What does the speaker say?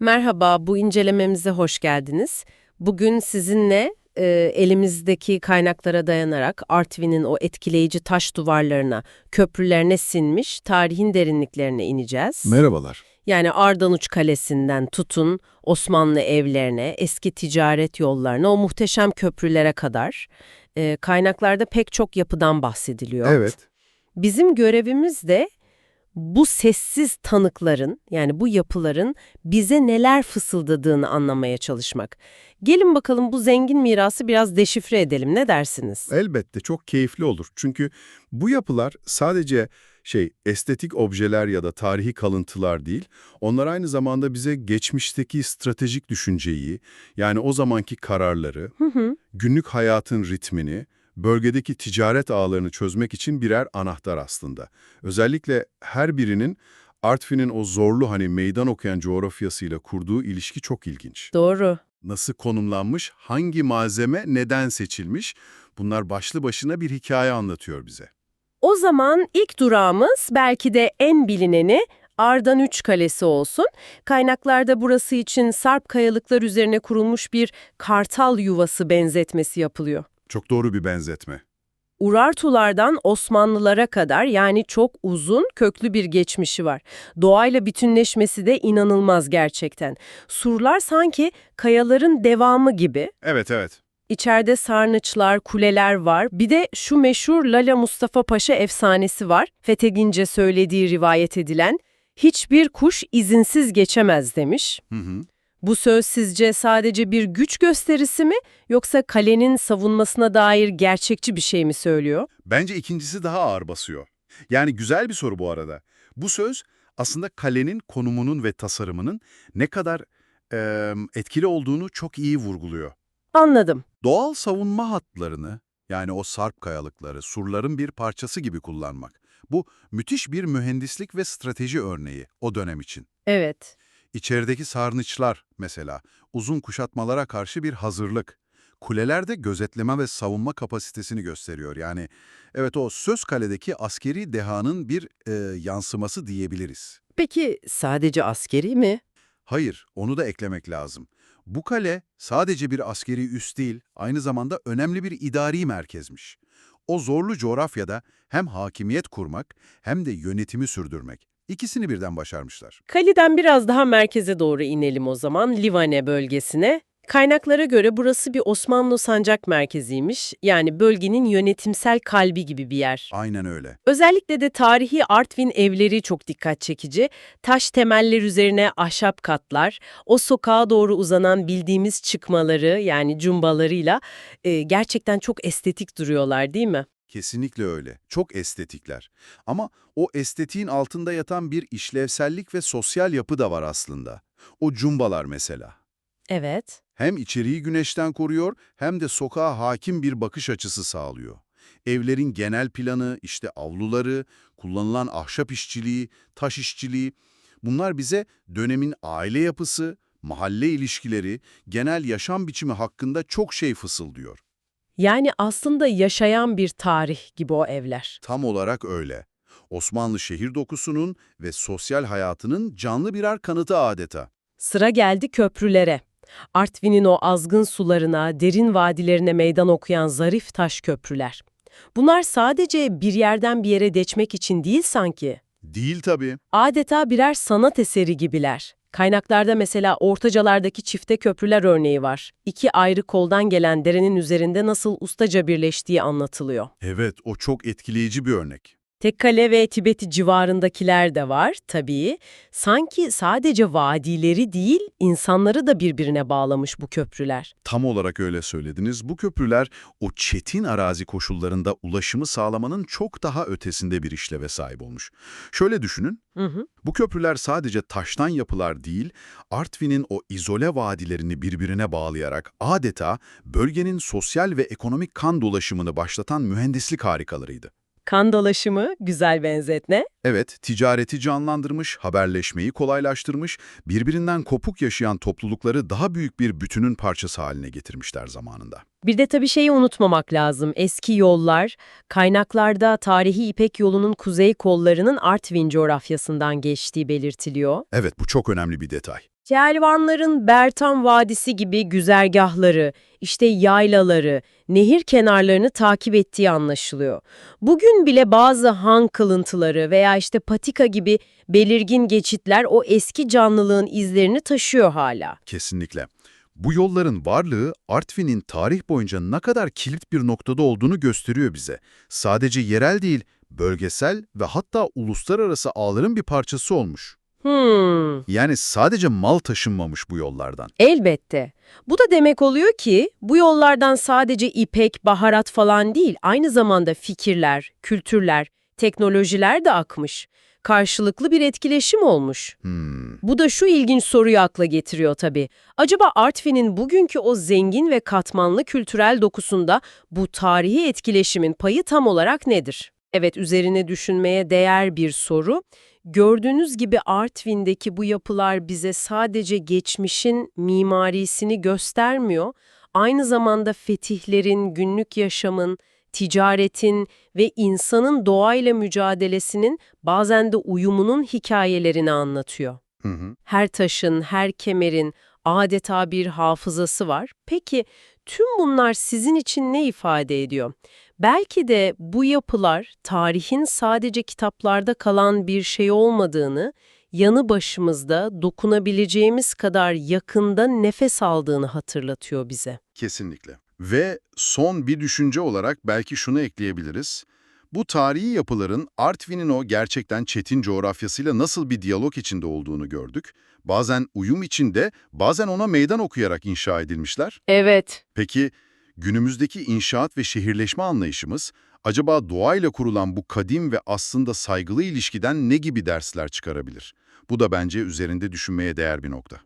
Merhaba, bu incelememize hoş geldiniz. Bugün sizinle e, elimizdeki kaynaklara dayanarak Artvin'in o etkileyici taş duvarlarına, köprülerine sinmiş tarihin derinliklerine ineceğiz. Merhabalar. yani Ardanuç Kalesi'nden tutun Osmanlı evlerine, eski ticaret yollarına, o muhteşem köprülere kadar e, kaynaklarda pek çok yapıdan bahsediliyor. Evet. Bizim görevimiz de bu sessiz tanıkların yani bu yapıların bize neler fısıldadığını anlamaya çalışmak. Gelin bakalım bu zengin mirası biraz deşifre edelim ne dersiniz? Elbette çok keyifli olur. Çünkü bu yapılar sadece şey estetik objeler ya da tarihi kalıntılar değil. Onlar aynı zamanda bize geçmişteki stratejik düşünceyi, yani o zamanki kararları, Hı hı. günlük hayatın ritmini, bölgedeki ticaret ağlarını çözmek için birer anahtar aslında. Özellikle her birinin Artvin'in o zorlu hani meydan okuyan coğrafyasıyla kurduğu ilişki çok ilginç. Doğru. Nasıl konumlanmış, hangi malzeme neden seçilmiş bunlar başlı başına bir hikaye anlatıyor bize. O zaman ilk durağımız belki de en bilineni Ardanuç Kalesi olsun. Kaynaklarda burası için Sarp kayalıklar üzerine kurulmuş bir kartal yuvası benzetmesi yapılıyor. Çok doğru bir benzetme. Urartulardan Osmanlılara kadar yani çok uzun köklü bir geçmişi var. Doğayla bütünleşmesi de inanılmaz gerçekten. Surlar sanki kayaların devamı gibi. Evet evet. İçeride sarnıçlar, kuleler var. Bir de şu meşhur Lala Mustafa Paşa efsanesi var. Fethegince söylediği rivayet edilen. Hiçbir kuş izinsiz geçemez demiş. Hı hı. Bu söz sizce sadece bir güç gösterisi mi yoksa kalenin savunmasına dair gerçekçi bir şey mi söylüyor? Bence ikincisi daha ağır basıyor. Yani güzel bir soru bu arada. Bu söz aslında kalenin konumunun ve tasarımının ne kadar eee, etkili olduğunu çok iyi vurguluyor. Anladım. Doğal savunma hatlarını, yani o sarp kayalıkları, surların bir parçası gibi kullanmak. Bu müthiş bir mühendislik ve strateji örneği o dönem için. Evet. İçerideki sarnıçlar mesela, uzun kuşatmalara karşı bir hazırlık. Kulelerde gözetleme ve savunma kapasitesini gösteriyor. Yani evet o söz kaledeki askeri dehanın bir e, yansıması diyebiliriz. Peki sadece askeri mi? Hayır, onu da eklemek lazım. Bu kale sadece bir askeri üs değil, aynı zamanda önemli bir idari merkezmiş. O zorlu coğrafyada hem hakimiyet kurmak hem de yönetimi sürdürmek. İkisini birden başarmışlar. Kali'den biraz daha merkeze doğru inelim o zaman, Livane bölgesine. Kaynaklara göre burası bir Osmanlı sancak merkeziymiş. Yani bölgenin yönetimsel kalbi gibi bir yer. Aynen öyle. Özellikle de tarihi Artvin evleri çok dikkat çekici. Taş temeller üzerine ahşap katlar, o sokağa doğru uzanan bildiğimiz çıkmaları yani cumbalarıyla e, gerçekten çok estetik duruyorlar değil mi? Kesinlikle öyle. Çok estetikler. Ama o estetiğin altında yatan bir işlevsellik ve sosyal yapı da var aslında. O cumbalar mesela. Evet. Hem içeriği güneşten koruyor hem de sokağa hakim bir bakış açısı sağlıyor. Evlerin genel planı, işte avluları, kullanılan ahşap işçiliği, taş işçiliği bunlar bize dönemin aile yapısı, mahalle ilişkileri, genel yaşam biçimi hakkında çok şey fısıldıyor. Yani aslında yaşayan bir tarih gibi o evler. Tam olarak öyle. Osmanlı şehir dokusunun ve sosyal hayatının canlı birer kanıtı adeta. Sıra geldi köprülere. Artvin'in o azgın sularına, derin vadilerine meydan okuyan zarif taş köprüler. Bunlar sadece bir yerden bir yere geçmek için değil sanki. Değil tabii. Adeta birer sanat eseri gibiler. Kaynaklarda mesela ortacalardaki çifte köprüler örneği var. İki ayrı koldan gelen derenin üzerinde nasıl ustaca birleştiği anlatılıyor. Evet, o çok etkileyici bir örnek. Tekkale ve Tibeti civarındakiler de var tabii. Sanki sadece vadileri değil, insanları da birbirine bağlamış bu köprüler. Tam olarak öyle söylediniz. Bu köprüler o çetin arazi koşullarında ulaşımı sağlamanın çok daha ötesinde bir işleve sahip olmuş. Şöyle düşünün, Hı hı. bu köprüler sadece taştan yapılar değil, Artvin'in o izole vadilerini birbirine bağlayarak adeta bölgenin sosyal ve ekonomik kan dolaşımını başlatan mühendislik harikalarıydı. Kan dolaşımı, güzel benzetme. Evet, ticareti canlandırmış, haberleşmeyi kolaylaştırmış, birbirinden kopuk yaşayan toplulukları daha büyük bir bütünün parçası haline getirmişler zamanında. Bir de tabii şeyi unutmamak lazım. Eski yollar, kaynaklarda tarihi İpek yolunun kuzey kollarının Artvin coğrafyasından geçtiği belirtiliyor. Evet, bu çok önemli bir detay. Kelvanların Bertan Vadisi gibi güzergahları, işte yaylaları, nehir kenarlarını takip ettiği anlaşılıyor. Bugün bile bazı han kılıntıları veya işte patika gibi belirgin geçitler o eski canlılığın izlerini taşıyor hala. Kesinlikle. Bu yolların varlığı Artvin'in tarih boyunca ne kadar kilit bir noktada olduğunu gösteriyor bize. Sadece yerel değil, bölgesel ve hatta uluslararası ağların bir parçası olmuş. Hmm, Yani sadece mal taşınmamış bu yollardan. elbette. Bu da demek oluyor ki bu yollardan sadece ipek, baharat falan değil, aynı zamanda fikirler, kültürler, teknolojiler de akmış. Karşılıklı bir etkileşim olmuş. Hmm, Bu da şu ilginç soruyu akla getiriyor tabii. Acaba Artvin'in bugünkü o zengin ve katmanlı kültürel dokusunda bu tarihi etkileşimin payı tam olarak nedir? Evet, üzerine düşünmeye değer bir soru. Gördüğünüz gibi Artvin'deki bu yapılar bize sadece geçmişin mimarisini göstermiyor, aynı zamanda fetihlerin, günlük yaşamın, ticaretin ve insanın doğayla mücadelesinin bazen de uyumunun hikayelerini anlatıyor. Hı hı. Her taşın, her kemerin adeta bir hafızası var. Peki tüm bunlar sizin için ne ifade ediyor? Belki de bu yapılar tarihin sadece kitaplarda kalan bir şey olmadığını, yanı başımızda dokunabileceğimiz kadar yakında nefes aldığını hatırlatıyor bize. Kesinlikle. Ve son bir düşünce olarak belki şunu ekleyebiliriz. Bu tarihi yapıların Artvin'in o gerçekten çetin coğrafyasıyla nasıl bir diyalog içinde olduğunu gördük. Bazen uyum içinde, bazen ona meydan okuyarak inşa edilmişler. Evet. Peki günümüzdeki inşaat ve şehirleşme anlayışımız acaba doğayla kurulan bu kadim ve aslında saygılı ilişkiden ne gibi dersler çıkarabilir? Bu da bence üzerinde düşünmeye değer bir nokta.